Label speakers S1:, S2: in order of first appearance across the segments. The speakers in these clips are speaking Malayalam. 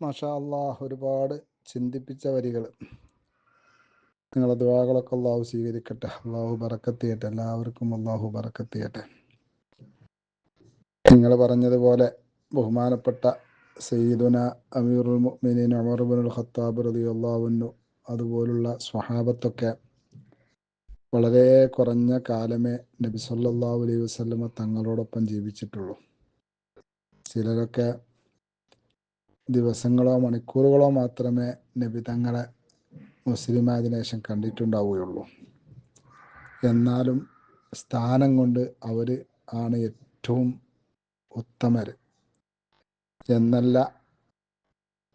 S1: മഷാ ഒരുപാട് ചിന്തിപ്പിച്ച വരികൾ നിങ്ങളെ ദുവാകളൊക്കെ അള്ളാഹു സ്വീകരിക്കട്ടെ. അള്ളാഹു ബറക്കത്തിയട്ടെ. എല്ലാവർക്കും അള്ളാഹു ബറക്കത്തിയട്ടെ. നിങ്ങൾ പറഞ്ഞതുപോലെ ബഹുമാനപ്പെട്ട സയ്യിദുന അമീറുൽ മുഅ്മിനീൻ ഉമർ ഇബ്നുൽ ഖത്താബ് അൻഹു അതുപോലുള്ള സ്വഹാബത്തൊക്കെ വളരെ കുറഞ്ഞ കാലമേ നബി സല്ലല്ലാഹു അലൈഹി വസല്ലമ തങ്ങളോടൊപ്പം ജീവിച്ചിട്ടുള്ളൂ. ചിലരൊക്കെ ദിവസങ്ങളോ മണിക്കൂറുകളോ മാത്രമേ നബി തങ്ങളെ മുസ്ലിം ശേഷം കണ്ടിട്ടുണ്ടാവുകയുള്ളൂ. എന്നാലും സ്ഥാനം കൊണ്ട് അവർ ആണ് ഏറ്റവും ഉത്തമർ എന്നല്ല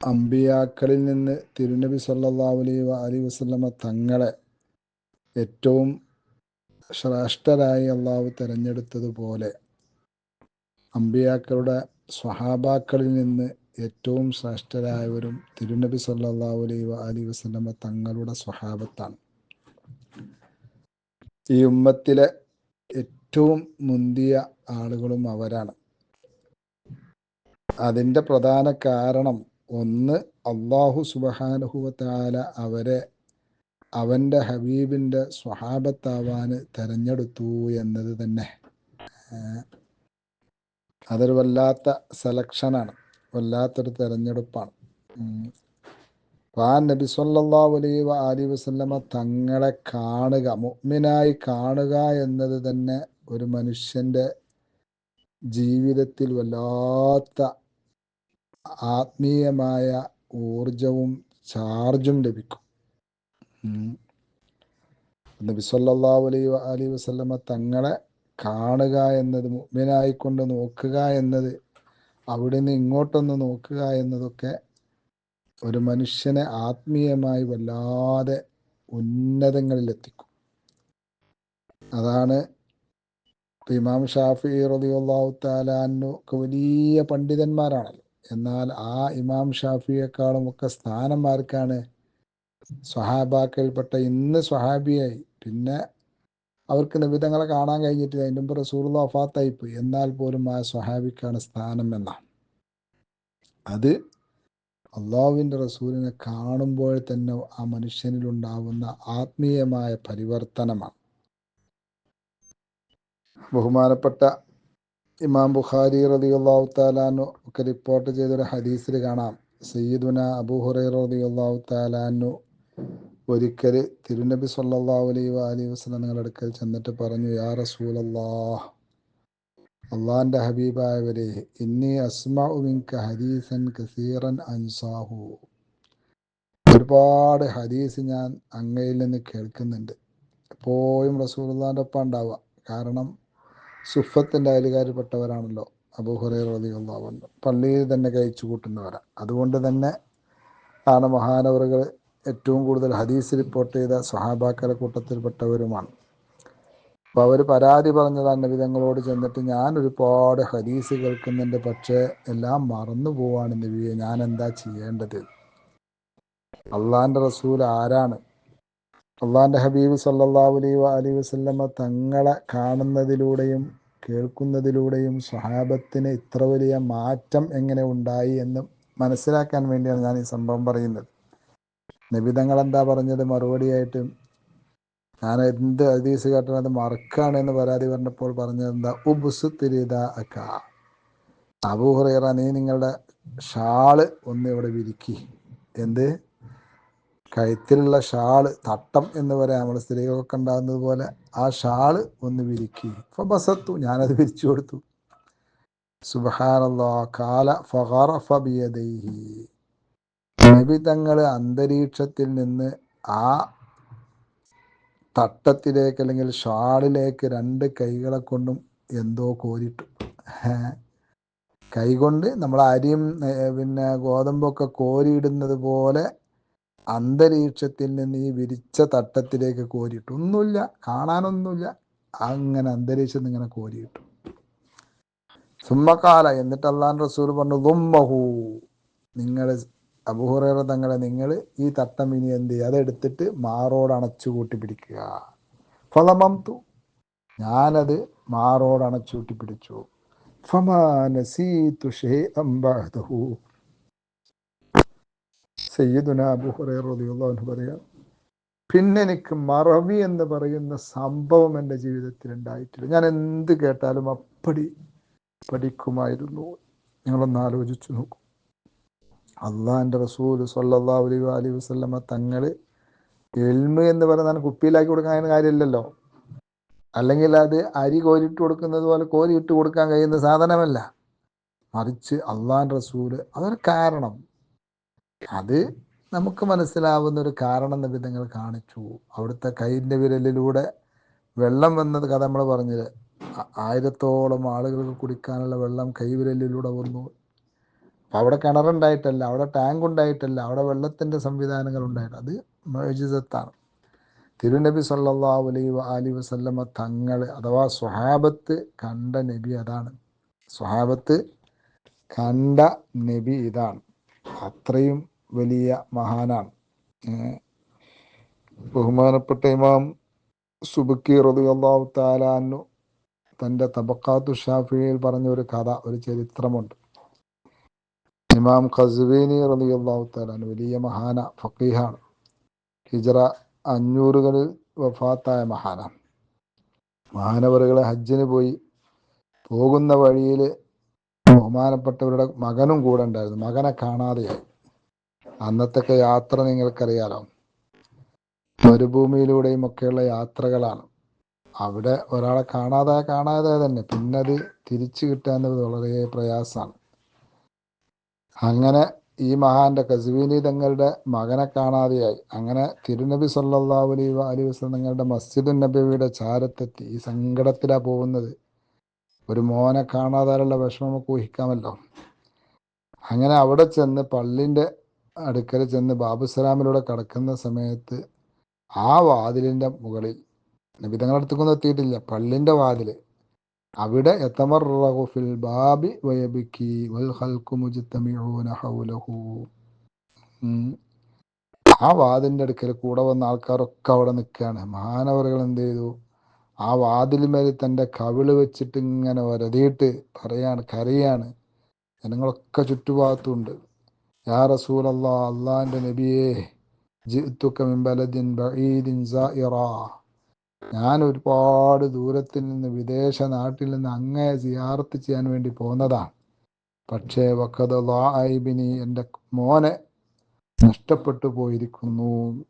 S1: അമ്പിയാക്കളിൽ നിന്ന് തിരുനബി സല്ലല്ലാഹു അലൈഹി അലി വസല്ലമ തങ്ങളെ ഏറ്റവും ശ്രേഷ്ഠരായി അള്ളാഹു തിരഞ്ഞെടുത്തതുപോലെ അമ്പിയാക്കളുടെ സ്വഹാബാക്കളിൽ നിന്ന് ഏറ്റവും ശ്രേഷ്ഠരായവരും തിരുനബി സല്ലല്ലാഹു അലൈഹി അലി വസല്ലമ തങ്ങളുടെ സ്വഹാബത്താണ്. ഈ ഉമ്മത്തിലെ ഏറ്റവും മുന്തിയ ആളുകളും അവരാണ്. അതിന്റെ പ്രധാന കാരണം ഒന്ന് അള്ളാഹു സുബഹാനുഹുവത്താല അവരെ അവന്റെ ഹബീബിന്റെ സ്വഹാബത്താവാന് തെരഞ്ഞെടുത്തു എന്നത് തന്നെ. അതൊരു വല്ലാത്ത സെലക്ഷനാണ് വല്ലാത്തൊരു തെരഞ്ഞെടുപ്പാണ്. ആ നബി സല്ലാ അലൈഹി അലി വസല്ലമ തങ്ങളെ കാണുക മുഗ്മിനായി കാണുക എന്നത് തന്നെ ഒരു മനുഷ്യന്റെ ജീവിതത്തിൽ വല്ലാത്ത ആത്മീയമായ ഊർജവും ചാർജും ലഭിക്കും. നബി സല്ലാ അലൈഹി അലി വസ്ല്ലമ്മ തങ്ങളെ കാണുക എന്നത് മുഗ്മിനായിക്കൊണ്ട് നോക്കുക എന്നത് അവിടുന്ന് ഇങ്ങോട്ടൊന്ന് നോക്കുക എന്നതൊക്കെ ഒരു മനുഷ്യനെ ആത്മീയമായി വല്ലാതെ ഉന്നതങ്ങളിലെത്തിക്കും. അതാണ് ഇമാം ഷാഫി റളിയല്ലാഹു താലാന്നു ഒക്കെ വലിയ പണ്ഡിതന്മാരാണല്ലോ. എന്നാൽ ആ ഇമാം ഷാഫിയെക്കാളും ഒക്കെ സ്ഥാനന്മാർക്കാണ് സ്വഹാബാക്കൽപ്പെട്ട ഇന്ന് സ്വഹാബിയായി. പിന്നെ അവർക്ക് നിബിധങ്ങളെ കാണാൻ കഴിഞ്ഞിട്ടില്ല. അതിന്റെ മുമ്പ് റസൂറുള്ള വഫാത്തായിപ്പോയി. എന്നാൽ പോലും ആ സ്വഹാബിക്കാണ് സ്ഥാനം എന്ന. അത് അള്ളാഹുവിന്റെ റസൂലിനെ കാണുമ്പോൾ തന്നെ ആ മനുഷ്യനിലുണ്ടാവുന്ന ആത്മീയമായ പരിവർത്തനമാണ്. ബഹുമാനപ്പെട്ട ഇമാം ബുഖാരി റതി അള്ളാഹു താലാനു ഒക്കെ റിപ്പോർട്ട് ചെയ്തൊരു ഹദീസിൽ കാണാം. സയ്യിദുന അബൂ ഹുറൈറ റതി അള്ളാഹു താലാനു ഒരിക്കൽ തിരുനബി സല്ലാ അലൈ അലൈഹി വസ്ലം അടുക്കൽ ചെന്നിട്ട് പറഞ്ഞു യാ റസൂലല്ലാഹ് അള്ളാന്റെ ഹബീബായവരെ ഇന്നി അസ്മഉ മിൻക ഹദീസൻ കസീറൻ അൻസാഹു. ഒരുപാട് ഹദീസ് ഞാൻ അങ്ങയിൽ നിന്ന് കേൾക്കുന്നുണ്ട്. എപ്പോഴും റസൂലുള്ളാഹിന്റെ ഒപ്പം ഉണ്ടാവുക. കാരണം സുഫത്തിന്റെ അയലുകാരിൽപ്പെട്ടവരാണല്ലോ അബൂഹുറൈർ റളിയല്ലാഹു അൻഹു. പള്ളിയിൽ തന്നെ കഴിച്ചു കൂട്ടുന്നവരാണ് അതുകൊണ്ട് തന്നെ ആണ് മഹാനവറുകൾ ഏറ്റവും കൂടുതൽ ഹദീസ് റിപ്പോർട്ട് ചെയ്ത സ്വഹാബാക്കര കൂട്ടത്തിൽപ്പെട്ടവരുമാണ്. അപ്പോൾ അവർ പരാതി പറഞ്ഞതാണ് നബിതങ്ങളോട് ചെന്നിട്ട് ഞാൻ ഒരുപാട് ഹദീസ് കേൾക്കുന്നുണ്ട് പക്ഷേ എല്ലാം മറന്നു പോവാണ് നബിയെ. ഞാൻ എന്താ ചെയ്യേണ്ടത്? അള്ളാന്റെ റസൂൽ ആരാണ്? അള്ളാന്റെ ഹബീബ് സല്ലല്ലാഹു അലൈ അലി വസ്ല്ലമ്മ തങ്ങളെ കാണുന്നതിലൂടെയും കേൾക്കുന്നതിലൂടെയും സ്വഹാബത്തിന് ഇത്ര വലിയ മാറ്റം എങ്ങനെ ഉണ്ടായി എന്ന് മനസ്സിലാക്കാൻ വേണ്ടിയാണ് ഞാൻ ഈ സംഭവം പറയുന്നത്. നബിതങ്ങൾ എന്താ പറഞ്ഞത്? മറുപടിയായിട്ട് ഞാൻ എന്ത് ഹദീസ് അത് മറക്കാണ് എന്ന് പരാതി പറഞ്ഞപ്പോൾ പറഞ്ഞത് എന്താ ഉബുസ് തിരിത അക്ക നീ നിങ്ങളുടെ ഷാൾ ഒന്ന് ഇവിടെ വിരിക്കി. എന്ത്? കഴുത്തിലുള്ള ഷാൾ തട്ടം എന്ന് പറയാം. നമ്മൾ സ്ത്രീകളൊക്കെ ഉണ്ടാകുന്നത് പോലെ ആ ഷാൾ ഒന്ന് വിരിക്കി. ഫബസത്തു. ഞാനത് വിരിച്ചു കൊടുത്തു. സുബഹാനല്ലോ കാല ഫഖറഫ ബിയദൈഹി. നബി തങ്ങൾ അന്തരീക്ഷത്തിൽ നിന്ന് ആ തട്ടത്തിലേക്ക് അല്ലെങ്കിൽ ഷാളിലേക്ക് രണ്ട് കൈകളെ കൊണ്ടും എന്തോ കോരിട്ടു. കൈകൊണ്ട് നമ്മൾ അരിയും പിന്നെ ഗോതമ്പൊക്കെ കോരിയിടുന്നത് പോലെ അന്തരീക്ഷത്തിൽ നിന്ന് ഈ വിരിച്ച തട്ടത്തിലേക്ക് കോരിയിട്ടു. ഒന്നുമില്ല കാണാനൊന്നുമില്ല. അങ്ങനെ അന്തരീക്ഷത്തിൽ നിന്ന് ഇങ്ങനെ കോരിയിട്ടു. സുമ്മക്കാല എന്നിട്ട് അള്ളാൻ റസൂൽ പറഞ്ഞു ദുമ്മഹു. നിങ്ങൾ അബുഹുറേറ തങ്ങളെ നിങ്ങൾ ഈ തട്ടം ഇനി എന്ത് ചെയ്യുക അതെടുത്തിട്ട് മാറോട് അണച്ചു കൂട്ടി പിടിക്കുക. ഫലമം തു ഞാനത് മാറോട് അണച്ചു കൂട്ടി പിടിച്ചു. പറയാം പിന്നെ എനിക്ക് മറവി എന്ന് പറയുന്ന സംഭവം എന്റെ ജീവിതത്തിൽ ഉണ്ടായിട്ടില്ല. ഞാൻ എന്ത് കേട്ടാലും അപ്പടി പഠിക്കുമായിരുന്നു. നിങ്ങളൊന്ന് ആലോചിച്ചു നോക്കൂ. അള്ളാഹിന്റെ റസൂൽ സല്ലാ അലൈ അലി വസ്ലമ തങ്ങൾ എൽമ് എന്ന് പറഞ്ഞാൽ കുപ്പിയിലാക്കി കൊടുക്കാൻ കാര്യമില്ലല്ലോ. അല്ലെങ്കിൽ അത് അരി കോരിട്ട് കൊടുക്കുന്നത് പോലെ കോരി ഇട്ട് കൊടുക്കാൻ കഴിയുന്ന സാധനമല്ല. മറിച്ച് അള്ളാൻ റസൂൽ അതൊരു കാരണം. അത് നമുക്ക് മനസ്സിലാവുന്ന ഒരു കാരണം വിധങ്ങൾ കാണിച്ചു. അവിടുത്തെ കൈന്റെ വിരലിലൂടെ വെള്ളം വന്നത് കഥ നമ്മൾ പറഞ്ഞത് ആയിരത്തോളം ആളുകൾക്ക് കുടിക്കാനുള്ള വെള്ളം കൈവിരലിലൂടെ വന്നു. അപ്പം അവിടെ കിണറുണ്ടായിട്ടല്ല അവിടെ ടാങ്ക് ഉണ്ടായിട്ടല്ല അവിടെ വെള്ളത്തിന്റെ സംവിധാനങ്ങൾ ഉണ്ടായിട്ട് അത് മജിസത്താണ് തിരുനബി സല്ലാ അലൈ അലി വസല്ലമ തങ്ങൾ അഥവാ സ്വഹാബത്ത് കണ്ട നബി അതാണ്. സ്വഹാബത്ത് കണ്ട നബി ഇതാണ്. അത്രയും വലിയ മഹാനാണ്. ബഹുമാനപ്പെട്ട ഇമാം സുബുക്കി റളിയല്ലാഹു താലാന്നു തന്റെ തബക്കാത്തു ഷാഫിയിൽ പറഞ്ഞ ഒരു കഥ ഒരു ചരിത്രമുണ്ട്. ഇമാം ഖസ്വീനി റളിയല്ലാഹു താലാൻ വലിയ മഹാന ഫക്കീഹാണ് ഹിജറ അഞ്ഞൂറുകളിൽ വഫാത്തായ മഹാന. മഹാനവറുകളെ ഹജ്ജിന് പോയി പോകുന്ന വഴിയിൽ ബഹുമാനപ്പെട്ടവരുടെ മകനും കൂടെ ഉണ്ടായിരുന്നു. മകനെ കാണാതെയായി. അന്നത്തെ യാത്ര നിങ്ങൾക്കറിയാലോ. മരുഭൂമിയിലൂടെയും ഒക്കെയുള്ള യാത്രകളാണ്. അവിടെ ഒരാളെ കാണാതെ കാണാതെ തന്നെ. പിന്നെ തിരിച്ചു കിട്ടുക എന്നത് വളരെ പ്രയാസമാണ്. അങ്ങനെ ഈ മഹാന്റെ കസുവീനി തങ്ങളുടെ മകനെ കാണാതെയായി. അങ്ങനെ തിരുനബി സല്ലാ അലൈ അലി വസ്ലം തങ്ങളുടെ മസ്ജിദ് നബിയുടെ ചാരത്തെത്തി. ഈ സങ്കടത്തിലാ പോകുന്നത്. ഒരു മോനെ കാണാതാരുള്ള വിഷമം നമുക്ക് ഊഹിക്കാമല്ലോ. അങ്ങനെ അവിടെ ചെന്ന് പള്ളിന്റെ അടുക്കൽ ചെന്ന് ബാബുസലാമിലൂടെ കടക്കുന്ന സമയത്ത് ആ വാതിലിന്റെ മുകളിൽ നബി തങ്ങളുടെ എത്തിയിട്ടില്ല പള്ളിന്റെ വാതിൽ അവിടെ ഫിൽ ബാബി വയബിക്കി വൽ ഹൗലഹു. ആ വാതിന്റെ അടുക്കൽ കൂടെ വന്ന ആൾക്കാരൊക്കെ അവിടെ നിൽക്കുകയാണ്. മഹാനവറുകൾ എന്ത് ചെയ്തു? ആ വാതിലുമേൽ തന്റെ കവിൾ വെച്ചിട്ട് ഇങ്ങനെ വരതിയിട്ട് പറയാണ് കരയാണ്. ജനങ്ങളൊക്കെ ചുറ്റുഭാഗത്തുണ്ട്. യാ റസൂൽ അള്ളാ അള്ളാഹിന്റെ നബിയേ ജിത്തുക്ക ബലദിൻ ബഈദിൻ സായിറാ ഞാൻ ഒരുപാട് ദൂരത്തിൽ നിന്ന് വിദേശ നാട്ടിൽ നിന്ന് അങ്ങേ സിയാർത്ത് ചെയ്യാൻ വേണ്ടി പോന്നതാണ് പക്ഷേ വക്കത് ലായിബിനി എന്റെ മോനെ നഷ്ടപ്പെട്ടു പോയിരിക്കുന്നു.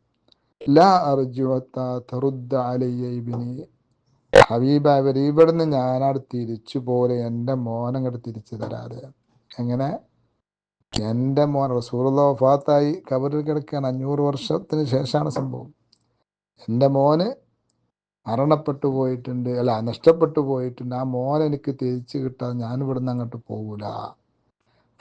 S1: ലാ അർജുവത്ത തറുദ്ദ അലയ്യബിനി ഹബീബ അവർ ഇവിടുന്ന് ഞാനവിടെ തിരിച്ചു പോലെ എന്റെ മോനങ്ങോട്ട് തിരിച്ചു തരാതെ. എങ്ങനെ? എന്റെ മോൻ റസൂറുള്ള വഫാത്തായി കബറിൽ കിടക്കുകയാണ്. അഞ്ഞൂറ് വർഷത്തിന് ശേഷമാണ് സംഭവം. എന്റെ മോന് മരണപ്പെട്ടു പോയിട്ടുണ്ട്. അല്ല നഷ്ടപ്പെട്ടു പോയിട്ടുണ്ട്. ആ മോൻ എനിക്ക് തിരിച്ചു കിട്ടാൻ ഞാൻ ഇവിടുന്ന് അങ്ങോട്ട് പോകൂല.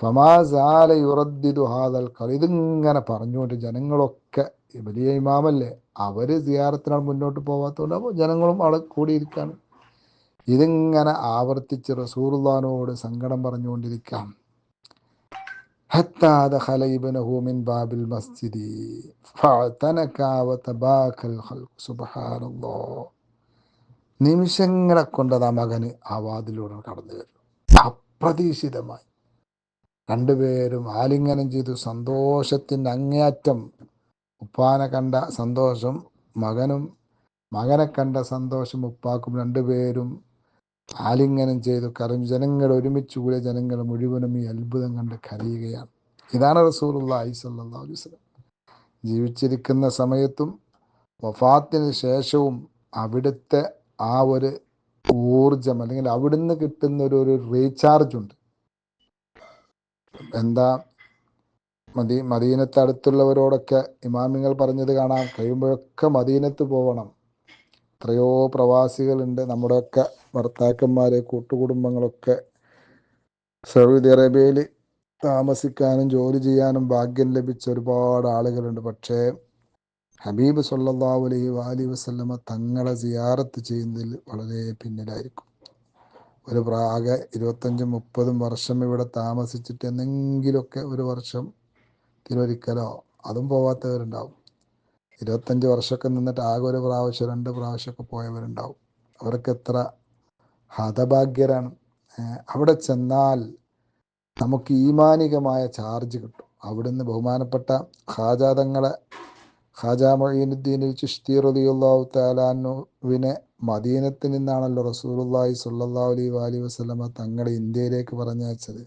S1: ഫമാസാല യുറദ്ദിദു ഹാദൽ കൾ ഇതിങ്ങനെ പറഞ്ഞുകൊണ്ട് ജനങ്ങളൊക്കെ വലിയ ഇമാമല്ലേ അവർ സിയാറത്തിനാണ് മുന്നോട്ട് പോവാത്തതുകൊണ്ട് അപ്പോൾ ജനങ്ങളും അവിടെ കൂടിയിരിക്കുകയാണ്. ഇതിങ്ങനെ ആവർത്തിച്ച് റസൂർദാനോട് സങ്കടം പറഞ്ഞുകൊണ്ടിരിക്കാം ഹത്താദ് ബാബിൽ മസ്ജിദി. ഫഅതനക സുബ്ഹാനല്ലാഹ് നിമിഷങ്ങളെ കൊണ്ടത് ആ മകന് ആ വാതിലൂടെ കടന്നു വരുന്നു അപ്രതീക്ഷിതമായി. രണ്ടുപേരും ആലിംഗനം ചെയ്തു സന്തോഷത്തിന്റെ അങ്ങേയറ്റം. ഉപ്പാനെ കണ്ട സന്തോഷം മകനും മകനെ കണ്ട സന്തോഷം ഉപ്പാക്കും രണ്ടുപേരും ആലിംഗനം ചെയ്തു. കരഞ്ഞു ജനങ്ങൾ ഒരുമിച്ച് കൂടിയ ജനങ്ങൾ മുഴുവനും ഈ അത്ഭുതം കണ്ട് കരയുകയാണ്. ഇതാണ് റസൂലുള്ള അലൈഹി വസല്ലം. ജീവിച്ചിരിക്കുന്ന സമയത്തും വഫാത്തിന് ശേഷവും അവിടുത്തെ ആ ഒരു ഊർജം അല്ലെങ്കിൽ അവിടുന്ന് കിട്ടുന്ന ഒരു ഒരു റീചാർജ് ഉണ്ട്. എന്താ മദീ മദീനത്തടുത്തുള്ളവരോടൊക്കെ ഇമാമിങ്ങൾ പറഞ്ഞത് കാണാം. കഴിയുമ്പോഴൊക്കെ മദീനത്ത് പോകണം എത്രയോ പ്രവാസികളുണ്ട്. നമ്മുടെയൊക്കെ ഭർത്താക്കന്മാർ കൂട്ടുകുടുംബങ്ങളൊക്കെ സൗദി അറേബ്യയിൽ താമസിക്കാനും ജോലി ചെയ്യാനും ഭാഗ്യം ലഭിച്ച ഒരുപാട് ആളുകളുണ്ട്. പക്ഷേ ഹബീബ് സല്ലല്ലാഹു അലൈഹി വാലി വസ്ലമ തങ്ങളെ സിയാറത്ത് ചെയ്യുന്നതിൽ വളരെ പിന്നിലായിരിക്കും. ഒരു പ്രാകെ ഇരുപത്തഞ്ചും മുപ്പതും വർഷം ഇവിടെ താമസിച്ചിട്ട് എന്തെങ്കിലുമൊക്കെ ഒരു വർഷം തിരുവരിക്കലോ അതും പോവാത്തവരുണ്ടാവും. ഇരുപത്തഞ്ച് വർഷമൊക്കെ നിന്നിട്ട് ആകെ ഒരു പ്രാവശ്യം രണ്ട് പ്രാവശ്യമൊക്കെ പോയവരുണ്ടാവും. അവർക്ക് എത്ര ഹതഭാഗ്യരാണ്. അവിടെ ചെന്നാൽ നമുക്ക് ഈമാനികമായ ചാർജ് കിട്ടും. അവിടുന്ന് ബഹുമാനപ്പെട്ട ഖാജാതങ്ങളെ ഖാജാ മൊയ്നുദ്ദീൻ ചിഷ്തി റളിയല്ലാഹു താലാനുവിനെ മദീനത്തിൽ നിന്നാണല്ലോ റസൂലുള്ളാഹി സ്വല്ലല്ലാഹു അലൈഹി വാലി വസല്ലമ തങ്ങളെ ഇന്ത്യയിലേക്ക് പറഞ്ഞയച്ചത്.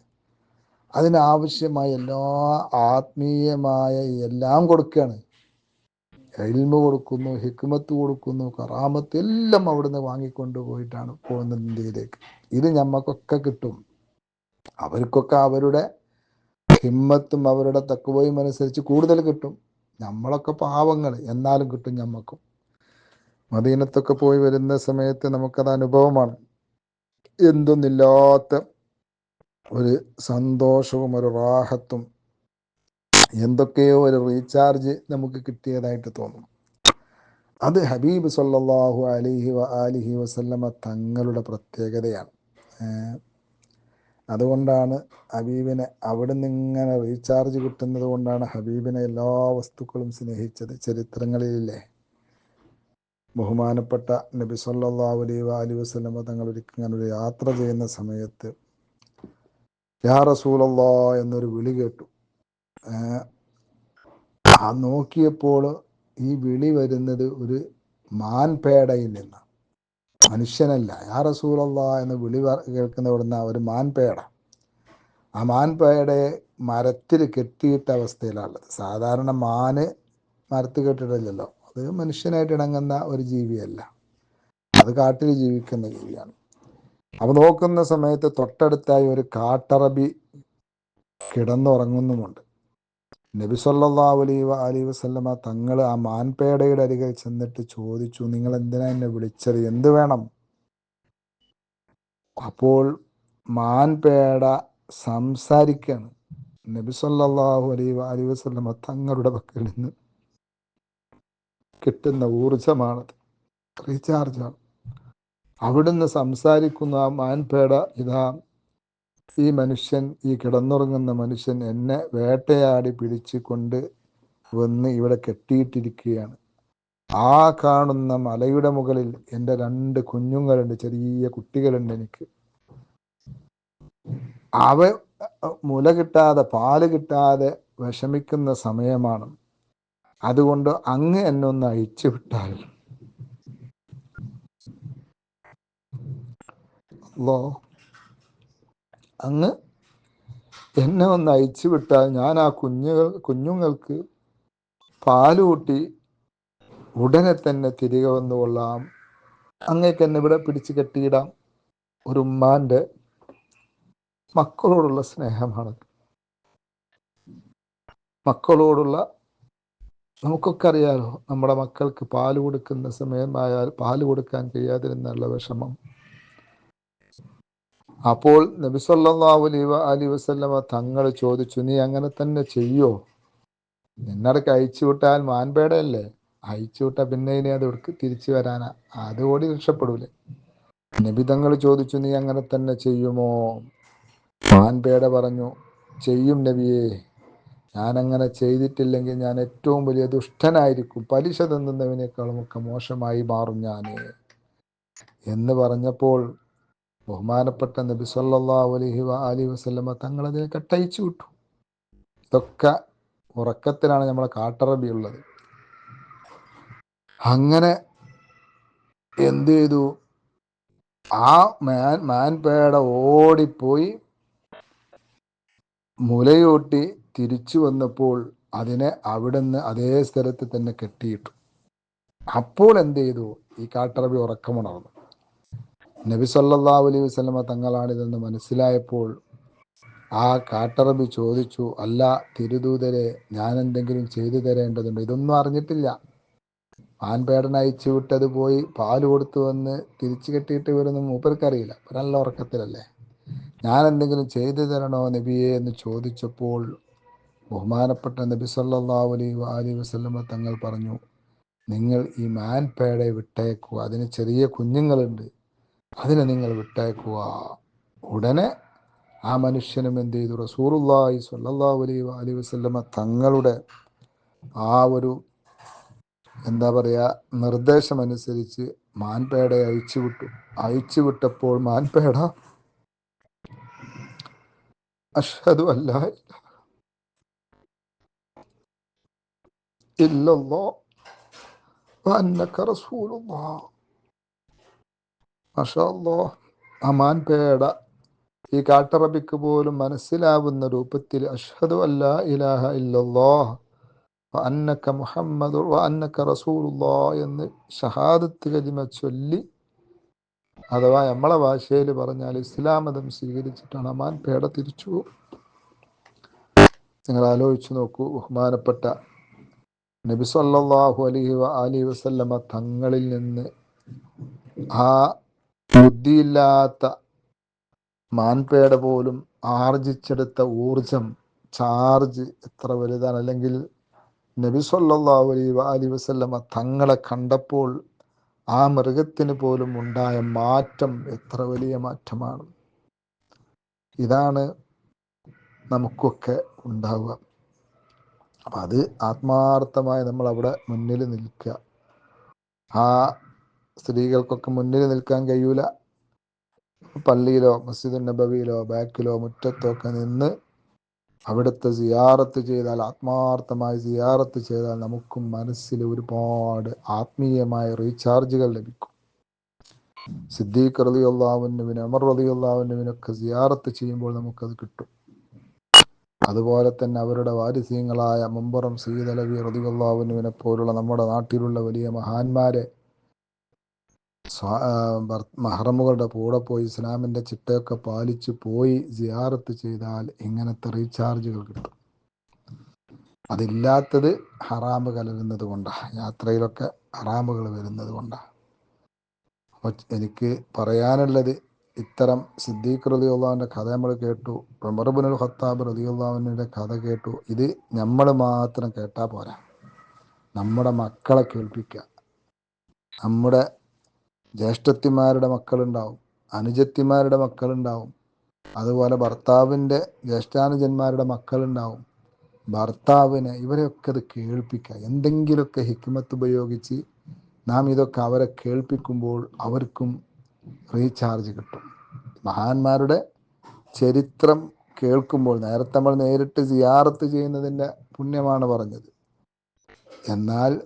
S1: അതിനാവശ്യമായ എല്ലാ ആത്മീയമായ എല്ലാം കൊടുക്കുകയാണ് എൽമ കൊടുക്കുന്നു ഹിക്മത്ത് കൊടുക്കുന്നു കറാമത്ത് എല്ലാം അവിടുന്ന് വാങ്ങിക്കൊണ്ട് പോയിട്ടാണ് പോകുന്നത് ഇന്ത്യയിലേക്ക്. ഇത് ഞമ്മക്കൊക്കെ കിട്ടും. അവർക്കൊക്കെ അവരുടെ ഹിമ്മത്തും അവരുടെ തക്കുവയും അനുസരിച്ച് കൂടുതൽ കിട്ടും. നമ്മളൊക്കെ പാവങ്ങൾ എന്നാലും കിട്ടും ഞമ്മക്കും. മദീനത്തൊക്കെ പോയി വരുന്ന സമയത്ത് നമുക്കത് അനുഭവമാണ്. എന്തൊന്നില്ലാത്ത ഒരു സന്തോഷവും ഒരു റാഹത്തും എന്തൊക്കെയോ ഒരു റീചാർജ് നമുക്ക് കിട്ടിയതായിട്ട് തോന്നും. അത് ഹബീബ് സല്ലാഹു അലിഹി വ അലിഹി വസല്ലമ തങ്ങളുടെ പ്രത്യേകതയാണ്. അതുകൊണ്ടാണ് ഹബീബിനെ അവിടെ ഇങ്ങനെ റീചാർജ് കിട്ടുന്നത് കൊണ്ടാണ് ഹബീബിനെ എല്ലാ വസ്തുക്കളും സ്നേഹിച്ചത് ചരിത്രങ്ങളിലില്ലേ? ബഹുമാനപ്പെട്ട നബി സല്ലല്ലാഹു അലൈഹി വ അലി വസല്ലമ തങ്ങൾ ഒരു യാത്ര ചെയ്യുന്ന സമയത്ത് യാ റസൂലല്ലാ എന്നൊരു വിളി കേട്ടു. ആ നോക്കിയപ്പോൾ ഈ വിളി വരുന്നത് ഒരു മാൻപേടയിൽ നിന്ന് മനുഷ്യനല്ല. ആ റസൂലുള്ള എന്ന് വിളി കേൾക്കുന്ന ഇവിടുന്ന് ഒരു മാൻപേട. ആ മാൻപേടയെ മരത്തിൽ കെട്ടിയിട്ട അവസ്ഥയിലാണുള്ളത്. സാധാരണ മാന് മരത്തിൽ കെട്ടിടില്ലല്ലോ അത് മനുഷ്യനായിട്ട് ഇണങ്ങുന്ന ഒരു ജീവിയല്ല. അത് കാട്ടിൽ ജീവിക്കുന്ന ജീവിയാണ്. അപ്പോൾ നോക്കുന്ന സമയത്ത് തൊട്ടടുത്തായി ഒരു കാട്ടറബി കിടന്നുറങ്ങുന്നുമുണ്ട്. നബി സല്ലല്ലാഹു അലൈഹി വ വസ്ലമ തങ്ങൾ ആ മാൻപേടയുടെ അരികിൽ ചെന്നിട്ട് ചോദിച്ചു നിങ്ങൾ എന്തിനാ എന്നെ വിളിച്ചത്? എന്ത് വേണം? അപ്പോൾ മാൻപേട സംസാരിക്കാണ്. നബി സല്ലല്ലാഹു അലൈഹി വ അലൈഹി വസല്ലമ തങ്ങളുടെ പക്കൽ നിന്ന് കിട്ടുന്ന ഊർജമാണത് റീചാർജാണ്. അവിടുന്ന് സംസാരിക്കുന്ന ആ മാൻപേട ഇതാ ഈ മനുഷ്യൻ ഈ കിടന്നുറങ്ങുന്ന മനുഷ്യൻ എന്നെ വേട്ടയാടി പിടിച്ചു കൊണ്ട് വന്ന് ഇവിടെ കെട്ടിയിട്ടിരിക്കുകയാണ്. ആ കാണുന്ന മലയുടെ മുകളിൽ എന്റെ രണ്ട് കുഞ്ഞുങ്ങളുണ്ട് ചെറിയ കുട്ടികളുണ്ട് എനിക്ക്. അവ മുല കിട്ടാതെ പാൽ കിട്ടാതെ വിഷമിക്കുന്ന സമയമാണ്. അതുകൊണ്ട് അങ്ങ് എന്നൊന്ന് അയച്ചു വിട്ടാൽ. അല്ലോ അങ്ങ് എന്നെ ഒന്ന് അയച്ചു വിട്ടാൽ ഞാൻ ആ കുഞ്ഞുങ്ങൾ കുഞ്ഞുങ്ങൾക്ക് പാലൂട്ടി ഉടനെ തന്നെ തിരികെ വന്നു കൊള്ളാം. അങ്ങേക്ക് എന്നെ ഇവിടെ പിടിച്ച് കെട്ടിയിടാം. ഒരു ഉമ്മാന്റെ മക്കളോടുള്ള സ്നേഹമാണ്. മക്കളോടുള്ള നമുക്കൊക്കെ അറിയാലോ നമ്മുടെ മക്കൾക്ക് പാൽ കൊടുക്കുന്ന സമയമായാൽ പാൽ കൊടുക്കാൻ കഴിയാതിരുന്നുള്ള വിഷമം. അപ്പോൾ നബി സല്ലല്ലാഹു അലൈഹി വ അലൈഹി വസല്ലമ തങ്ങൾ ചോദിച്ചു നീ അങ്ങനെ തന്നെ ചെയ്യോ? നിന്നടക്ക് അയച്ചു വിട്ടാൽ മാൻപേടയല്ലേ? അയച്ചു വിട്ടാൽ പിന്നെ ഇനി അത് എടുക്ക് തിരിച്ചു വരാനാ? അത് ഓടി രക്ഷപ്പെടൂലേ? നബി തങ്ങൾ ചോദിച്ചു നീ അങ്ങനെ തന്നെ ചെയ്യുമോ? മാൻപേട പറഞ്ഞു ചെയ്യും നബിയെ. ഞാൻ അങ്ങനെ ചെയ്തിട്ടില്ലെങ്കിൽ ഞാൻ ഏറ്റവും വലിയ ദുഷ്ടനായിരിക്കും. പലിശ തന്നുന്നവനേക്കാളും ഒക്കെ മോശമായി മാറും ഞാൻ എന്ന് പറഞ്ഞപ്പോൾ ബഹുമാനപ്പെട്ട നബി സല്ലാ അലഹി വ വസ്ലമ തങ്ങൾ അതിനെ കട്ടയച്ചു വിട്ടു. ഇതൊക്കെ ഉറക്കത്തിലാണ് നമ്മളെ കാട്ടറബി ഉള്ളത്. അങ്ങനെ എന്ത് ചെയ്തു? ആ മാൻ മാൻപേട ഓടിപ്പോയി മുലയൂട്ടി തിരിച്ചു വന്നപ്പോൾ അതിനെ അവിടുന്ന് അതേ സ്ഥലത്ത് തന്നെ കെട്ടിയിട്ടു. അപ്പോൾ എന്ത് ചെയ്തു? ഈ കാട്ടറബി ഉറക്കമുണർന്നു. നബി സല്ലാ അലൈഹി വസ്ലമ തങ്ങളാണിതെന്ന് മനസ്സിലായപ്പോൾ ആ കാട്ടറബി ചോദിച്ചു അല്ല തിരുദൂതരെ ഞാൻ എന്തെങ്കിലും ചെയ്തു തരേണ്ടതുണ്ട്? ഇതൊന്നും അറിഞ്ഞിട്ടില്ല. ആൻപേടൻ അയച്ചു വിട്ടത് പോയി പാൽ കൊടുത്തു വന്ന് തിരിച്ചു കെട്ടിയിട്ട് വരുന്ന. മൂപ്പർക്കറിയില്ല. നല്ല ഉറക്കത്തിലല്ലേ? ഞാൻ എന്തെങ്കിലും ചെയ്തു തരണോ നബിയെ? എന്ന് ചോദിച്ചപ്പോൾ ബഹുമാനപ്പെട്ട നബി സല്ലാ അലൈഹി അലൈഹി വസ്ലമ തങ്ങൾ പറഞ്ഞു നിങ്ങൾ ഈ മാൻപേടയെ വിട്ടേക്കൂ. അതിന് ചെറിയ കുഞ്ഞുങ്ങളുണ്ട്. അതിനെ നിങ്ങൾ വിട്ടേക്കുക. ഉടനെ ആ മനുഷ്യനും എന്ത് ചെയ്തു? റസൂറുല്ലായി സല്ലാ അലൈ അലൈ വസല്ലമ തങ്ങളുടെ ആ ഒരു എന്താ പറയുക നിർദ്ദേശമനുസരിച്ച് മാൻപേടയെ അയച്ചു വിട്ടു അയച്ചു വിട്ടപ്പോൾ മാൻപേട അഷ്ഹദു അല്ല ഇല്ലല്ലോ അന്നക്ക റസൂലുള്ളാ മഷാല്ലോ അമാൻ പേട. ഈ കാട്ടറബിക്ക് പോലും മനസ്സിലാവുന്ന രൂപത്തിൽ അഷ്ഹദു അല്ലാ ഇലാഹ ഇല്ലല്ലോ അന്നക്ക മുഹമ്മദ് അന്നക്ക റസൂലുള്ളോ എന്ന് ഷഹാദത്ത് കലിമ ചൊല്ലി അഥവാ നമ്മളെ ഭാഷയിൽ പറഞ്ഞാൽ ഇസ്ലാം മതം സ്വീകരിച്ചിട്ടാണ് അമാൻ പേട തിരിച്ചു നിങ്ങൾ ആലോചിച്ചു നോക്കൂ ബഹുമാനപ്പെട്ട നബി അലൈഹി വ അലൈഹി വസല്ലമ തങ്ങളിൽ നിന്ന് ആ ബുദ്ധിയില്ലാത്ത മാൻപേട പോലും ആർജിച്ചെടുത്ത ഊർജം ചാർജ് എത്ര വലുതാണ്? അല്ലെങ്കിൽ നബി സല്ലല്ലാഹു അലൈഹി വ അലൈഹി വസല്ലമ തങ്ങളെ കണ്ടപ്പോൾ ആ മൃഗത്തിന് പോലും ഉണ്ടായ മാറ്റം എത്ര വലിയ മാറ്റമാണ്? ഇതാണ് നമുക്കൊക്കെ ഉണ്ടാവുക. അപ്പം അത് ആത്മാർത്ഥമായി നമ്മൾ അവിടെ മുന്നിൽ നിൽക്കുക. ആ സ്ത്രീകൾക്കൊക്കെ മുന്നിൽ നിൽക്കാൻ കഴിയൂല. പള്ളിയിലോ മസ്ജിദ് നബവിയിലോ ബാക്കിലോ മുറ്റത്തോ ഒക്കെ നിന്ന് അവിടുത്തെ സിയാറത്ത് ചെയ്താൽ ആത്മാർത്ഥമായി സിയാറത്ത് ചെയ്താൽ നമുക്കും മനസ്സിൽ ഒരുപാട് ആത്മീയമായ റീചാർജുകൾ ലഭിക്കും. സിദ്ദീഖ് റതി റളിയല്ലാഹുവിനുവിന് അമർ റതി അള്ളാവുന്നവിനൊക്കെ സിയാറത്ത് ചെയ്യുമ്പോൾ നമുക്കത് കിട്ടും. അതുപോലെ തന്നെ അവരുടെ വാരിസ്യങ്ങളായ മുമ്പറം സീതലവി റതി അള്ളാവുന്നവിനെ പോലുള്ള നമ്മുടെ നാട്ടിലുള്ള വലിയ മഹാന്മാരെ മഹറമുകളുടെ കൂടെ പോയി ഇസ്ലാമിന്റെ ചിട്ടയൊക്കെ പാലിച്ച് പോയി സിയാറത്ത് ചെയ്താൽ ഇങ്ങനത്തെ റീചാർജുകൾ കിട്ടും. അതില്ലാത്തത് ഹറാമ് കലരുന്നത് കൊണ്ടാണ് യാത്രയിലൊക്കെ ഹറാമുകൾ വരുന്നത് കൊണ്ടാണ് അപ്പോൾ എനിക്ക് പറയാനുള്ളത് ഇത്തരം സിദ്ദീഖ് റലിയുള്ളാവിന്റെ കഥ നമ്മൾ കേട്ടു ഉമർബുൽ ഖത്താബ് റലിയുള്ളാവിന്റെ കഥ കേട്ടു. ഇത് നമ്മൾ മാത്രം കേട്ടാൽ പോരാ. നമ്മുടെ മക്കളെ കേൾപ്പിക്കുക നമ്മുടെ ജ്യേഷ്ഠത്തിമാരുടെ മക്കളുണ്ടാവും അനുജത്തിമാരുടെ മക്കളുണ്ടാവും അതുപോലെ ഭർത്താവിന്റെ ജ്യേഷ്ഠാനുജന്മാരുടെ മക്കളുണ്ടാവും. ഭർത്താവിനെ ഇവരെയൊക്കെ അത് കേൾപ്പിക്കുക. എന്തെങ്കിലുമൊക്കെ ഹിക്മത്ത് ഉപയോഗിച്ച് നാം ഇതൊക്കെ അവരെ കേൾപ്പിക്കുമ്പോൾ അവർക്കും റീചാർജ് കിട്ടും. മഹാന്മാരുടെ ചരിത്രം കേൾക്കുമ്പോൾ നേരത്തെ നമ്മൾ നേരിട്ട് സിയാറത്ത് ചെയ്യുന്നതിന്റെ പുണ്യമാണ് പറഞ്ഞത്. എന്നാൽ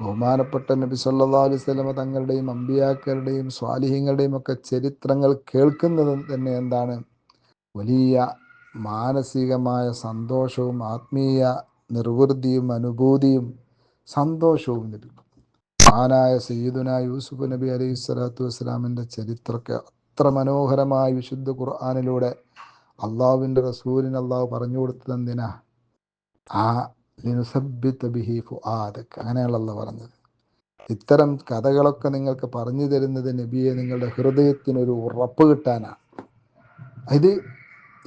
S1: ബഹുമാനപ്പെട്ട നബി സല്ലാ അലൈഹി സ്വലമ തങ്ങളുടെയും അമ്പിയാക്കളുടെയും സ്വാലിഹ്യങ്ങളുടെയും ഒക്കെ ചരിത്രങ്ങൾ കേൾക്കുന്നത് തന്നെ എന്താണ്? വലിയ മാനസികമായ സന്തോഷവും ആത്മീയ നിർവൃതിയും അനുഭൂതിയും സന്തോഷവും ലഭിക്കും ആനായ സയ്യിദുന യൂസുഫ് നബി അലൈഹി സ്വലാത്തു വസ്സലാമിന്റെ ചരിത്രമൊക്കെ അത്ര മനോഹരമായ വിശുദ്ധ ഖുർആാനിലൂടെ അള്ളാഹുവിന്റെ റസൂലിന് അള്ളാഹു പറഞ്ഞു കൊടുത്തത് എന്തിനാ ആ ലിനുസബിത്ത് ബിഹി പറഞ്ഞത്. ഇത്തരം കഥകളൊക്കെ നിങ്ങൾക്ക് പറഞ്ഞു തരുന്നത് നബിയെ നിങ്ങളുടെ ഹൃദയത്തിനൊരു ഉറപ്പ് കിട്ടാനാണ്. ഇത്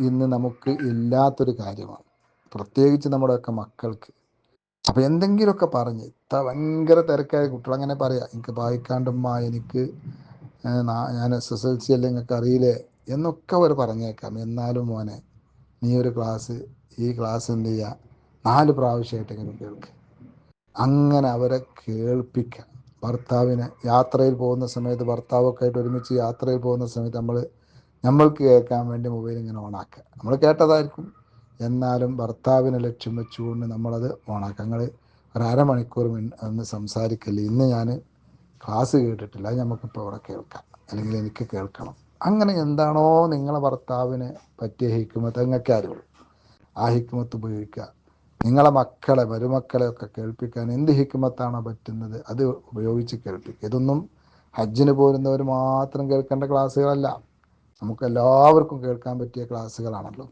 S1: ഇന്ന് നമുക്ക് ഇല്ലാത്തൊരു കാര്യമാണ്. പ്രത്യേകിച്ച് നമ്മുടെയൊക്കെ മക്കൾക്ക്. അപ്പം എന്തെങ്കിലുമൊക്കെ പറഞ്ഞ് ഭയങ്കര തിരക്കായ കുട്ടികൾ അങ്ങനെ പറയാം. എനിക്ക് വായിക്കാണ്ടുമ്മ എനിക്ക് ഞാൻ എസ് എസ് എൽ സി അല്ലേ നിങ്ങൾക്ക് അറിയില്ലേ എന്നൊക്കെ അവർ പറഞ്ഞേക്കാം. എന്നാലും മോനെ നീ ഒരു ക്ലാസ് ഈ ക്ലാസ് എന്ത് ചെയ്യുക നാല് പ്രാവശ്യമായിട്ടെങ്കിലും കേൾക്കുക. അങ്ങനെ അവരെ കേൾപ്പിക്കുക. ഭർത്താവിനെ യാത്രയിൽ പോകുന്ന സമയത്ത് ഭർത്താവൊക്കെ ആയിട്ട് ഒരുമിച്ച് യാത്രയിൽ പോകുന്ന സമയത്ത് നമ്മൾ നമ്മൾക്ക് കേൾക്കാൻ വേണ്ടി മൊബൈൽ ഇങ്ങനെ ഓണാക്കുക നമ്മൾ കേട്ടതായിരിക്കും. എന്നാലും ഭർത്താവിനെ ലക്ഷ്യം വെച്ചുകൊണ്ട് നമ്മളത് ഓണാക്കുക ഞങ്ങൾ ഒരു അരമണിക്കൂർ ഒന്ന് സംസാരിക്കല്ലേ? ഇന്ന് ഞാൻ ക്ലാസ് കേട്ടിട്ടില്ല. അത് നമുക്കിപ്പോൾ ഇവിടെ കേൾക്കാം. അല്ലെങ്കിൽ എനിക്ക് കേൾക്കണം. അങ്ങനെ എന്താണോ നിങ്ങളെ ഭർത്താവിനെ പറ്റിയ ഹിക്കുമത്ത് അങ്ങൊക്കെ അറിയുള്ളൂ. ആ ഹിക്കുമത്ത് ഉപയോഗിക്കുക. നിങ്ങളെ മക്കളെ മരുമക്കളെ ഒക്കെ കേൾപ്പിക്കാൻ എന്ത് ഹിക്കുമത്താണോ പറ്റുന്നത് അത് ഉപയോഗിച്ച് കേൾപ്പിക്കുക. ഇതൊന്നും ഹജ്ജിന് പോരുന്നവർ മാത്രം കേൾക്കേണ്ട ക്ലാസ്സുകളല്ല. നമുക്ക് എല്ലാവർക്കും കേൾക്കാൻ പറ്റിയ ക്ലാസ്സുകളാണല്ലോ.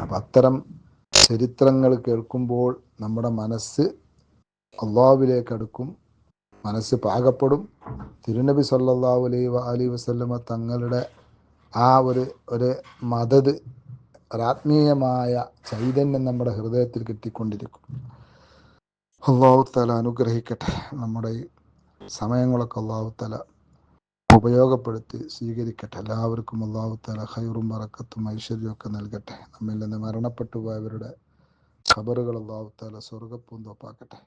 S1: അപ്പം അത്തരം ചരിത്രങ്ങൾ കേൾക്കുമ്പോൾ നമ്മുടെ മനസ്സ് അള്ളാഹുവിലേക്ക് അടുക്കും. മനസ്സ് പാകപ്പെടും. തിരുനബി സല്ലാഹു അലൈ അലി വസ്ലമ തങ്ങളുടെ ആ ഒരു ഒരു മദത് ഒരാത്മീയമായ ചൈതന്യം നമ്മുടെ ഹൃദയത്തിൽ കിട്ടിക്കൊണ്ടിരിക്കും. അള്ളാഹു തല അനുഗ്രഹിക്കട്ടെ. നമ്മുടെ ഈ സമയങ്ങളൊക്കെ അള്ളാഹു തല ഉപയോഗപ്പെടുത്തി സ്വീകരിക്കട്ടെ. എല്ലാവർക്കും അള്ളാഹു തല ഹൈറും വറക്കത്തും ഐശ്വര്യമൊക്കെ നൽകട്ടെ. നമ്മിൽ നിന്ന് മരണപ്പെട്ടു പോയവരുടെ ഖബറുകൾ അള്ളാഹു തല സ്വർഗപ്പൂന്തോപ്പാക്കട്ടെ